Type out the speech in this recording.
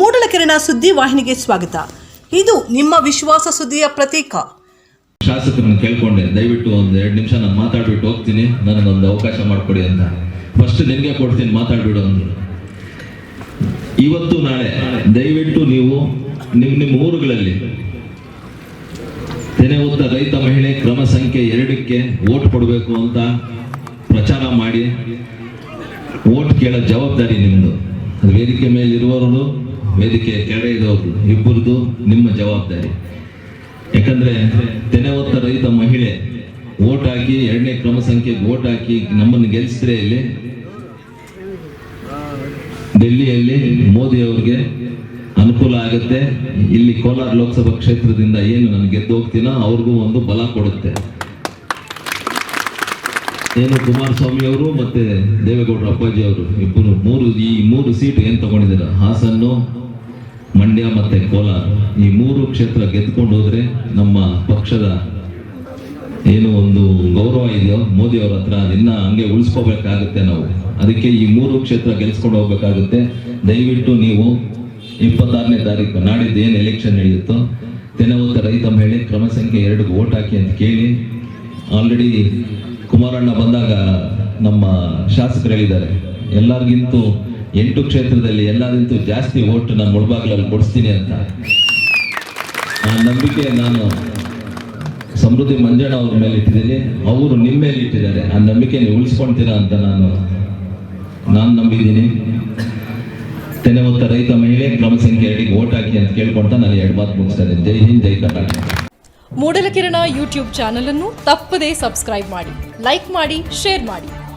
ಮೂಡಲಕೆರೆನ ಸುದ್ದಿ ವಾಹಿನಿಗೆ ಸ್ವಾಗತ. ಇದು ನಿಮ್ಮ ವಿಶ್ವಾಸ ಸುದ್ದಿಯ ಪ್ರತೀಕ. ಶಾಸಕರನ್ನು ಕೇಳ್ಕೊಂಡೆ, ದಯವಿಟ್ಟು ಒಂದು ಎರಡು ನಿಮಿಷ ನಾನು ಮಾತಾಡ್ಬಿಟ್ಟು ಹೋಗ್ತೀನಿ ನನಗೊಂದು ಅವಕಾಶ ಮಾಡಿಕೊಡಿ ಅಂತ. ಫಸ್ಟ್ ನಿನಗೆ ಕೊಡ್ತೀನಿ, ಮಾತಾಡ್ಬಿಡು ಅಂದ್ರು ಇವತ್ತು ನಾಳೆ, ದಯವಿಟ್ಟು ನೀವು ನಿಮ್ಮ ನಿಮ್ಮ ಊರುಗಳಲ್ಲಿ, ತೆನೆ ಹೋದ ರೈತ ಮಹಿಳೆ ಕ್ರಮ ಸಂಖ್ಯೆ ಎರಡಕ್ಕೆ ಓಟ್ ಕೊಡಬೇಕು ಅಂತ ಪ್ರಚಾರ ಮಾಡಿ ಓಟ್ ಕೇಳೋ ಜವಾಬ್ದಾರಿ ನಿಮ್ಮದು ವೇದಿಕೆ ಮೇಲೆ ಇರುವವರು ಕೆಳಗಿದವರು ಇಬ್ಬರದು ನಿಮ್ಮ ಜವಾಬ್ದಾರಿ. ಯಾಕಂದ್ರೆ ತೆನೆ ಹೊತ್ತ ರೈತ ಮಹಿಳೆ ಓಟ್ ಹಾಕಿ, ಎರಡನೇ ಕ್ರಮ ಸಂಖ್ಯೆಗೆ ಓಟ್ ಹಾಕಿ ನಮ್ಮನ್ನು ಗೆಲ್ಲಿಸಿದ್ರೆ ಇಲ್ಲಿ ಡೆಲ್ಲಿಯಲ್ಲಿ ಮೋದಿ ಅವ್ರಿಗೆ ಅನುಕೂಲ ಆಗುತ್ತೆ. ಇಲ್ಲಿ ಕೋಲಾರ ಲೋಕಸಭಾ ಕ್ಷೇತ್ರದಿಂದ ಏನು ನಾನು ಗೆದ್ದು ಹೋಗ್ತೀನೋ ಅವ್ರಿಗೂ ಒಂದು ಬಲ ಕೊಡುತ್ತೆ. ಏನು ಕುಮಾರಸ್ವಾಮಿ ಅವರು ಮತ್ತೆ ದೇವೇಗೌಡರ ಅಪ್ಪಾಜಿ ಅವರು ಇಬ್ಬರು ಮೂರು, ಈ ಮೂರು ಸೀಟ್ ಏನು ತಗೊಂಡಿದ್ದಾರೆ? ಹಾಸನ್ನು ಮಂಡ್ಯ ಮತ್ತೆ ಕೋಲಾರ, ಈ ಮೂರು ಕ್ಷೇತ್ರ ಗೆದ್ಕೊಂಡು ಹೋದರೆ ನಮ್ಮ ಪಕ್ಷದ ಏನು ಒಂದು ಗೌರವ ಇದೆಯೋ, ಮೋದಿ ಅವ್ರ ಹತ್ರ ಅದನ್ನ ಹಂಗೆ ಉಳಿಸ್ಕೋಬೇಕಾಗುತ್ತೆ ನಾವು. ಅದಕ್ಕೆ ಈ ಮೂರು ಕ್ಷೇತ್ರ ಗೆಲ್ಸ್ಕೊಂಡು ಹೋಗ್ಬೇಕಾಗುತ್ತೆ. ದಯವಿಟ್ಟು ನೀವು ಇಪ್ಪತ್ತಾರನೇ ತಾರೀಕು ನಾಡಿದ್ದು ಏನು ಎಲೆಕ್ಷನ್ ನಡೆಯುತ್ತೋ, ತೆನವತ್ತ ರೈತ ಮಹಿಳೆ ಕ್ರಮ ಸಂಖ್ಯೆ ಎರಡಿಗೆ ಓಟ್ ಹಾಕಿ ಅಂತ ಕೇಳಿ ಆಲ್ರೆಡಿ ಕುಮಾರಣ್ಣ ಬಂದಾಗ ನಮ್ಮ ಶಾಸಕರು ಹೇಳಿದ್ದಾರೆ, ಎಲ್ಲರಿಗಿಂತೂ ಎಂಟು ಕ್ಷೇತ್ರದಲ್ಲಿ ಎಲ್ಲದಿಂತ ಜಾಸ್ತಿ ಓಟ್ ನಾನು ಮುಳಬಾಗ್ಲಲ್ಲಿ ಕೊಡಿಸ್ತೀನಿ ಅಂತ. ಆ ನಂಬಿಕೆ ನಾನು ಸಮೃದ್ಧಿ ಮಂಜಣ್ಣ ಅವ್ರ ಮೇಲೆ ಇಟ್ಟಿದ್ದೀನಿ. ಅವರು ನಿಮ್ಮ ಮೇಲೆ ಇಟ್ಟಿದ್ದಾರೆ. ಆ ನಂಬಿಕೆ ನೀವು ಉಳಿಸ್ಕೊಳ್ತೀರಾ ಅಂತ ನಾನು ನಾನು ನಂಬಿದ್ದೀನಿ. ತೆನೆ ಹೊತ್ತ ರೈತ ಮಹಿಳೆ, ಕ್ರಮ ಸಂಖ್ಯೆ ಎರಡಿಗೆ ಓಟ್ ಹಾಕಿ ಅಂತ ಕೇಳ್ಕೊಂತ ನಾನು ಎರಡು ಮಾತು ಮುಗಿಸ್ತಾ ಇದ್ದೀನಿ. ಜೈ ಹಿಂದ್, ಜೈ ಕರ್ನಾಟಕ. ಮೂಡಲಕಿರಣ ಯೂಟ್ಯೂಬ್ ಚಾನಲ್ ಅನ್ನು ತಪ್ಪದೇ ಸಬ್ಸ್ಕ್ರೈಬ್ ಮಾಡಿ, ಲೈಕ್ ಮಾಡಿ, ಶೇರ್ ಮಾಡಿ.